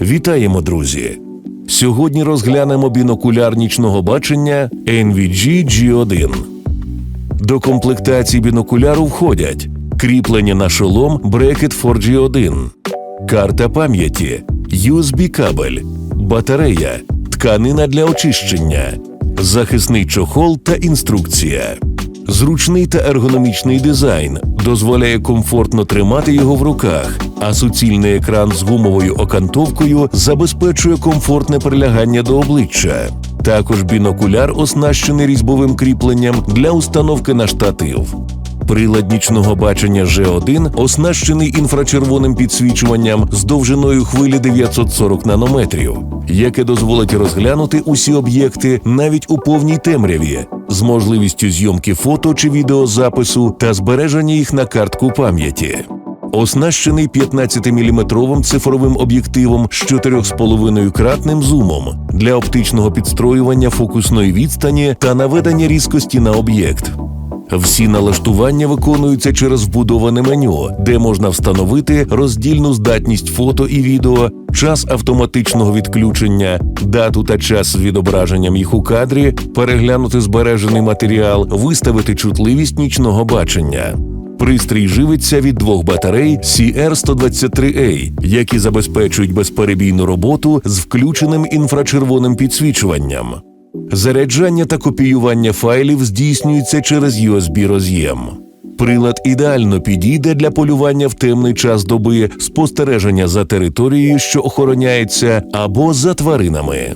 Вітаємо, друзі! Сьогодні розглянемо бінокуляр нічного бачення NVG G1. До комплектації бінокуляру входять кріплення на шолом Bracket 4G1, карта пам'яті, USB-кабель, батарея, тканина для очищення, захисний чохол та інструкція. Зручний та ергономічний дизайн дозволяє комфортно тримати його в руках, а суцільний екран з гумовою окантовкою забезпечує комфортне прилягання до обличчя. Також бінокуляр оснащений різьбовим кріпленням для установки на штатив. Прилад нічного бачення G1 оснащений інфрачервоним підсвічуванням з довжиною хвилі 940 нанометрів, яке дозволить розглянути усі об'єкти навіть у повній темряві, з можливістю зйомки фото чи відеозапису та збереження їх на картку пам'яті. Оснащений 15-мм цифровим об'єктивом з 4,5-кратним зумом для оптичного підстроювання фокусної відстані та наведення різкості на об'єкт. Всі налаштування виконуються через вбудоване меню, де можна встановити роздільну здатність фото і відео, час автоматичного відключення, дату та час з відображенням їх у кадрі, переглянути збережений матеріал, виставити чутливість нічного бачення. Пристрій живиться від двох батарей CR123A, які забезпечують безперебійну роботу з включеним інфрачервоним підсвічуванням. Заряджання та копіювання файлів здійснюється через USB-роз'єм. Прилад ідеально підійде для полювання в темний час доби, спостереження за територією, що охороняється, або за тваринами.